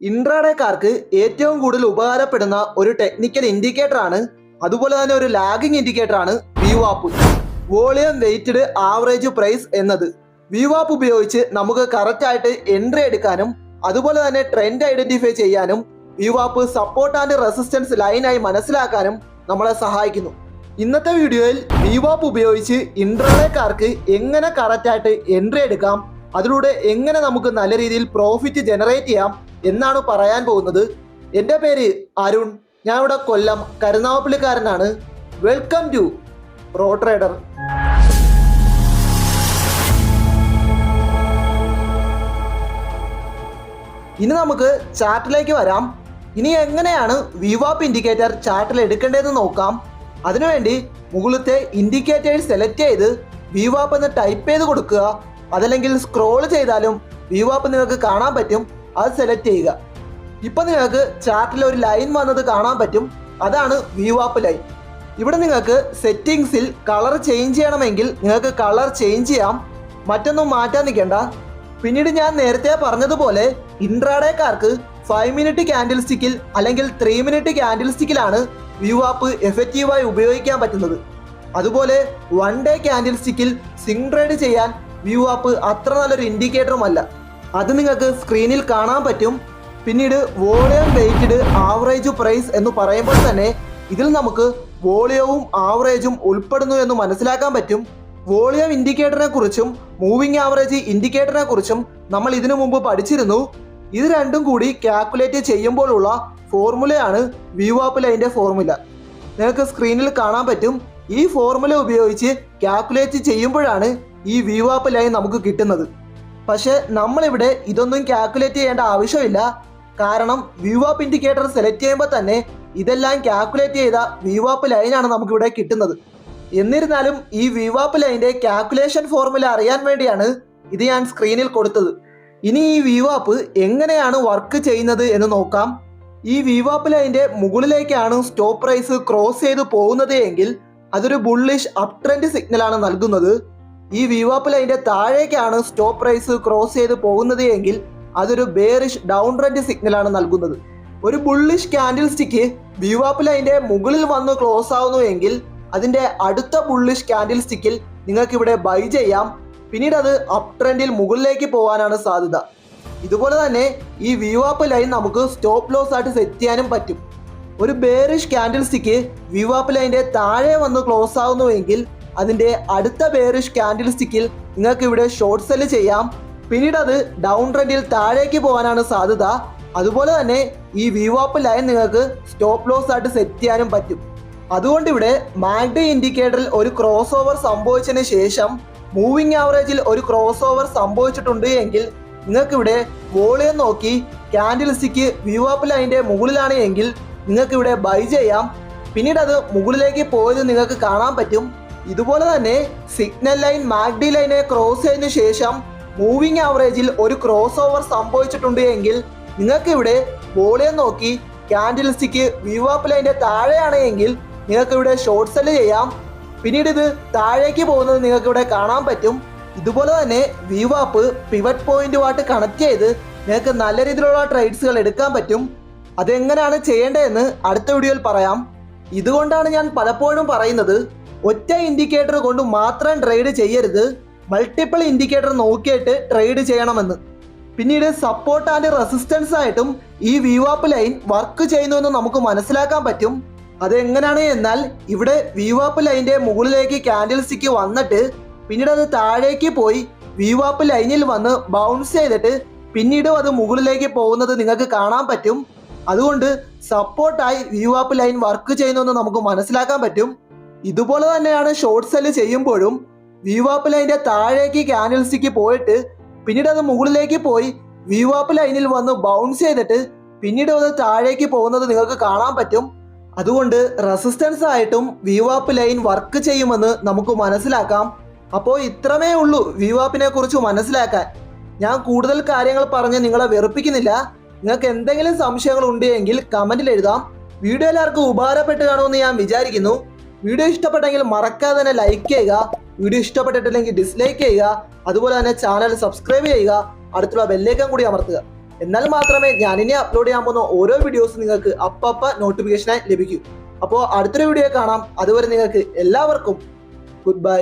ഇൻട്രാഡേക്കാർക്ക് ഏറ്റവും കൂടുതൽ ഉപകാരപ്പെടുന്ന ഒരു ടെക്നിക്കൽ ഇൻഡിക്കേറ്റർ ആണ്. അതുപോലെ തന്നെ ഒരു ലാഗിംഗ് ഇൻഡിക്കേറ്റർ ആണ് വിവാപ്പ് വോളിയം വെയ്റ്റഡ് ആവറേജ് പ്രൈസ് എന്നത്. വിവാപ്പ് ഉപയോഗിച്ച് നമുക്ക് കറക്റ്റ് ആയിട്ട് എൻട്രി എടുക്കാനും അതുപോലെ തന്നെ ട്രെൻഡ് ഐഡന്റിഫൈ ചെയ്യാനും വിവാപ്പ് സപ്പോർട്ട് ആൻഡ് റെസിസ്റ്റൻസ് ലൈനായി മനസ്സിലാക്കാനും നമ്മളെ സഹായിക്കുന്നു. ഇന്നത്തെ വീഡിയോയിൽ വിവാപ്പ് ഉപയോഗിച്ച് ഇൻട്രാഡേക്കാർക്ക് എങ്ങനെ കറക്റ്റ് ആയിട്ട് എൻട്രി എടുക്കാം അതിലൂടെ എങ്ങനെ നമുക്ക് നല്ല രീതിയിൽ പ്രോഫിറ്റ് ജനറേറ്റ് ചെയ്യാം എന്നാണ് പറയാൻ പോകുന്നത്. എന്റെ പേര് അരുൺ. ഞാൻ ഇവിടെ കൊല്ലം കരുനാവപ്പള്ളിക്കാരനാണ് വെൽക്കം ടു റോ ട്രേഡർ ഇനി നമുക്ക് ചാർട്ടിലേക്ക് വരാം. ഇനി എങ്ങനെയാണ് വിവാപ്പ് ഇൻഡിക്കേറ്റർ ചാർട്ടിൽ എടുക്കേണ്ടതെന്ന് നോക്കാം. അതിനുവേണ്ടി മുകളിലത്തെ ഇൻഡിക്കേറ്റേഴ്സ് സെലക്ട് ചെയ്ത് വിവാപ്പ് എന്ന് ടൈപ്പ് ചെയ്ത് കൊടുക്കുക. അതല്ലെങ്കിൽ സ്ക്രോൾ ചെയ്താലും വ്യൂ ആപ്പ് നിങ്ങൾക്ക് കാണാൻ പറ്റും. അത് സെലക്ട് ചെയ്യുക. ഇപ്പം നിങ്ങൾക്ക് ചാർട്ടിൽ ഒരു ലൈൻ വന്നത് കാണാൻ പറ്റും. അതാണ് വ്യൂ ആപ്പ് ലൈൻ ഇവിടെ നിങ്ങൾക്ക് സെറ്റിങ്സിൽ കളർ ചേഞ്ച് ചെയ്യണമെങ്കിൽ നിങ്ങൾക്ക് കളർ ചേഞ്ച് ചെയ്യാം. മറ്റൊന്നും മാറ്റാൻ നിൽക്കേണ്ട. പിന്നീട് ഞാൻ നേരത്തെ പറഞ്ഞതുപോലെ ഇൻട്രാഡേക്കാർക്ക് ഫൈവ് മിനിറ്റ് ക്യാൻഡിൽ സ്റ്റിക്കിൽ അല്ലെങ്കിൽ ത്രീ മിനിറ്റ് ക്യാൻഡിൽ സ്റ്റിക്കിലാണ് വ്യൂ ആപ്പ് എഫക്റ്റീവായി ഉപയോഗിക്കാൻ പറ്റുന്നത്. അതുപോലെ വൺ ഡേ ക്യാൻഡിൽ സ്റ്റിക്കിൽ സിംഗ് ട്രേഡ് ചെയ്യാൻ വ്യൂ ആപ്പ് അത്ര നല്ലൊരു ഇൻഡിക്കേറ്ററും അല്ല. അത് നിങ്ങൾക്ക് സ്ക്രീനിൽ കാണാൻ പറ്റും. പിന്നീട് വോളിയം വെയിറ്റഡ് ആവറേജ് പ്രൈസ് എന്ന് പറയുമ്പോൾ തന്നെ ഇതിൽ നമുക്ക് വോളിയവും ആവറേജും ഉൾപ്പെടുന്നു എന്ന് മനസ്സിലാക്കാൻ പറ്റും. വോളിയം ഇൻഡിക്കേറ്ററിനെ കുറിച്ചും മൂവിംഗ് ആവറേജ് ഇൻഡിക്കേറ്ററിനെ കുറിച്ചും നമ്മൾ ഇതിനു മുമ്പ് പഠിച്ചിരുന്നു. ഇത് രണ്ടും കൂടി കാൽക്കുലേറ്റ് ചെയ്യുമ്പോഴുള്ള ഫോർമുലയാണ് വ്യൂ ആപ്പിൽ ലൈന്റെ ഫോർമുല നിങ്ങൾക്ക് സ്ക്രീനിൽ കാണാൻ പറ്റും. ഈ ഫോർമുല ഉപയോഗിച്ച് കാൽക്കുലേറ്റ് ചെയ്യുമ്പോഴാണ് ഈ വ്യൂവാപ്പ് ലൈൻ നമുക്ക് കിട്ടുന്നത്. പക്ഷെ നമ്മളിവിടെ ഇതൊന്നും കാൽക്കുലേറ്റ് ചെയ്യേണ്ട ആവശ്യമില്ല. കാരണം വ്യൂവാപ്പ് ഇൻഡിക്കേറ്റർ സെലക്ട് ചെയ്യുമ്പോൾ തന്നെ ഇതെല്ലാം കാൽക്കുലേറ്റ് ചെയ്ത വ്യൂവാപ്പ് ലൈനാണ് നമുക്കിവിടെ കിട്ടുന്നത്. എന്നിരുന്നാലും ഈ വിവാപ്പ് ലൈന്റെ കാൽക്കുലേഷൻ ഫോർമുല അറിയാൻ വേണ്ടിയാണ് ഇത് ഞാൻ സ്ക്രീനിൽ കൊടുത്തത്. ഇനി ഈ വിവാപ്പ് എങ്ങനെയാണ് വർക്ക് ചെയ്യുന്നത് എന്ന് നോക്കാം. ഈ വിവാപ്പ് ലൈന്റെ മുകളിലേക്കാണ് സ്റ്റോപ്പ് പ്രൈസ് ക്രോസ് ചെയ്ത് പോകുന്നത് അതൊരു ബുള്ളിഷ് അപ് ട്രെൻഡ് സിഗ്നലാണ് നൽകുന്നത്. ഈ വിവാപ്പ് ലൈന്റെ താഴേക്കാണ് സ്റ്റോപ്പ് പ്രൈസ് ക്രോസ് ചെയ്ത് പോകുന്നത് എങ്കിൽ അതൊരു ബേറിഷ് ഡൗൺ ട്രെൻഡ് സിഗ്നലാണ് നൽകുന്നത്. ഒരു ബുള്ളിഷ് ക്യാൻഡിൽ സ്റ്റിക്ക് വിവാപ്പ് ലൈന്റെ മുകളിൽ വന്ന് ക്ലോസ് ആവുന്നു എങ്കിൽ അതിന്റെ അടുത്ത ബുള്ളിഷ് ക്യാൻഡിൽ സ്റ്റിക്കിൽ നിങ്ങൾക്ക് ഇവിടെ ബൈ ചെയ്യാം. പിന്നീട് അത് അപ് ട്രെൻഡിൽ മുകളിലേക്ക് പോകാനാണ് സാധ്യത. ഇതുപോലെ തന്നെ ഈ വിവാപ്പ് ലൈൻ നമുക്ക് സ്റ്റോപ്പ് ലോസ് ആയിട്ട് സെറ്റ് ചെയ്യാനും പറ്റും. ഒരു ബേറിഷ് ക്യാൻഡിൽ സ്റ്റിക്ക് വിവാപ്പ് ലൈന്റെ താഴെ വന്ന് ക്ലോസ് ആവുന്നുവെങ്കിൽ അതിന്റെ അടുത്ത പേര് ക്യാൻഡിൽ സ്റ്റിക്കിൽ നിങ്ങൾക്ക് ഇവിടെ ഷോർട്ട് സെൽ ചെയ്യാം. പിന്നീട് അത് ഡൗൺ ട്രെൻഡിൽ താഴേക്ക് പോകാനാണ് സാധ്യത. അതുപോലെ തന്നെ ഈ വിവാപ്പ് ലൈൻ നിങ്ങൾക്ക് സ്റ്റോപ്പ് ലോസ് ആയിട്ട് സെറ്റ് ചെയ്യാനും പറ്റും. അതുകൊണ്ട് ഇവിടെ മാഗ്ഡി ഇൻഡിക്കേറ്ററിൽ ഒരു ക്രോസ് ഓവർ സംഭവിച്ചതിന് ശേഷം മൂവിങ് ആവറേജിൽ ഒരു ക്രോസ് ഓവർ സംഭവിച്ചിട്ടുണ്ട് എങ്കിൽ നിങ്ങൾക്ക് ഇവിടെ വോളിയം നോക്കി ക്യാൻഡിൽ സ്റ്റിക്ക് വ്യൂവാപ്പ് ലൈന്റെ മുകളിലാണ് എങ്കിൽ നിങ്ങൾക്ക് ഇവിടെ ബൈ ചെയ്യാം. പിന്നീട് അത് മുകളിലേക്ക് പോയത് നിങ്ങൾക്ക് കാണാൻ പറ്റും. ഇതുപോലെ തന്നെ സിഗ്നൽ ലൈൻ മാഗ്ഡി ലൈനെ ക്രോസ് ചെയ്തതിനു ശേഷം മൂവിംഗ് ആവറേജിൽ ഒരു ക്രോസ് ഓവർ സംഭവിച്ചിട്ടുണ്ട് എങ്കിൽ നിങ്ങൾക്ക് ഇവിടെ നോക്കി ക്യാൻഡിൽ സ്റ്റിക്ക് വ്യൂ അപ്പ് ലൈന്റെ താഴെയാണ് എങ്കിൽ നിങ്ങൾക്ക് ഇവിടെ ഷോർട്ട് സെൽ ചെയ്യാം. പിന്നീട് ഇത് താഴേക്ക് പോകുന്നത് നിങ്ങൾക്ക് ഇവിടെ കാണാൻ പറ്റും. ഇതുപോലെ തന്നെ വിവാപ്പ് പിവറ്റ് പോയിന്റുമായിട്ട് കണക്ട് ചെയ്ത് നിങ്ങൾക്ക് നല്ല രീതിയിലുള്ള ട്രേഡ്സുകൾ എടുക്കാൻ പറ്റും. അതെങ്ങനെയാണ് ചെയ്യേണ്ടതെന്ന് അടുത്ത വീഡിയോയിൽ പറയാം. ഇതുകൊണ്ടാണ് ഞാൻ പലപ്പോഴും പറയുന്നത് ഒറ്റ ഇൻഡിക്കേറ്റർ കൊണ്ട് മാത്രം ട്രേഡ് ചെയ്യരുത്. മൾട്ടിപ്പിൾ ഇൻഡിക്കേറ്റർ നോക്കിയിട്ട് ട്രേഡ് ചെയ്യണമെന്ന്. പിന്നീട് സപ്പോർട്ട് ആൻഡ് റെസിസ്റ്റൻസ് ആയിട്ടും ഈ വിവാപ്പ് ലൈൻ വർക്ക് ചെയ്യുന്നു എന്ന് നമുക്ക് മനസ്സിലാക്കാൻ പറ്റും. അതെങ്ങനെയാണ് എന്നാൽ ഇവിടെ വിവാപ്പ് ലൈന്റെ മുകളിലേക്ക് ക്യാൻഡിൽ സ്റ്റിക്ക് വന്നിട്ട് പിന്നീട് അത് താഴേക്ക് പോയി വിവാപ്പ് ലൈനിൽ വന്ന് ബൗൺസ് ചെയ്തിട്ട് പിന്നീടും അത് മുകളിലേക്ക് പോകുന്നത് നിങ്ങൾക്ക് കാണാൻ പറ്റും. അതുകൊണ്ട് സപ്പോർട്ടായി വിവാപ്പ് ലൈൻ വർക്ക് ചെയ്യുന്നു എന്ന് നമുക്ക് മനസ്സിലാക്കാൻ പറ്റും. ഇതുപോലെ തന്നെയാണ് ഷോർട്ട് സെൽ ചെയ്യുമ്പോഴും വിവാപ്പ് ലൈന്റെ താഴേക്ക് കാനൽസിക്ക് പോയിട്ട് പിന്നീട് അത് മുകളിലേക്ക് പോയി വിവാപ്പ് ലൈനിൽ വന്ന് ബൗൺസ് ചെയ്തിട്ട് പിന്നീട് അത് താഴേക്ക് പോകുന്നത് നിങ്ങൾക്ക് കാണാൻ പറ്റും. അതുകൊണ്ട് റെസിസ്റ്റൻസ് ആയിട്ടും വിവാപ്പ് ലൈൻ വർക്ക് ചെയ്യുമെന്ന് നമുക്ക് മനസ്സിലാക്കാം. അപ്പോൾ ഇത്രമേ ഉള്ളൂ വിവാപ്പിനെ കുറിച്ച് മനസ്സിലാക്കാൻ. ഞാൻ കൂടുതൽ കാര്യങ്ങൾ പറഞ്ഞ് നിങ്ങളെ വെറുപ്പിക്കുന്നില്ല. നിങ്ങൾക്ക് എന്തെങ്കിലും സംശയങ്ങൾ ഉണ്ടെങ്കിൽ കമന്റിൽ എഴുതാം. വീഡിയോ എല്ലാവർക്കും ഉപകാരപ്പെട്ട് കാണുമെന്ന് ഞാൻ വിചാരിക്കുന്നു. വീഡിയോ ഇഷ്ടപ്പെട്ടെങ്കിൽ മറക്കാതെ തന്നെ ലൈക്ക് ചെയ്യുക. വീഡിയോ ഇഷ്ടപ്പെട്ടിട്ടില്ലെങ്കിൽ ഡിസ്ലൈക്ക് ചെയ്യുക. അതുപോലെ തന്നെ ചാനൽ സബ്സ്ക്രൈബ് ചെയ്യുക. അടുത്തുള്ള ബെല്ലേക്കം കൂടി അമർത്തുക. എന്നാൽ മാത്രമേ ഞാൻ ഇനി അപ്ലോഡ് ചെയ്യാൻ പോകുന്ന ഓരോ വീഡിയോസും നിങ്ങൾക്ക് അപ്പപ്പ നോട്ടിഫിക്കേഷനായി ലഭിക്കൂ. അപ്പോൾ അടുത്തൊരു വീഡിയോ കാണാം. അതുവരെ നിങ്ങൾക്ക് എല്ലാവർക്കും ഗുഡ് ബൈ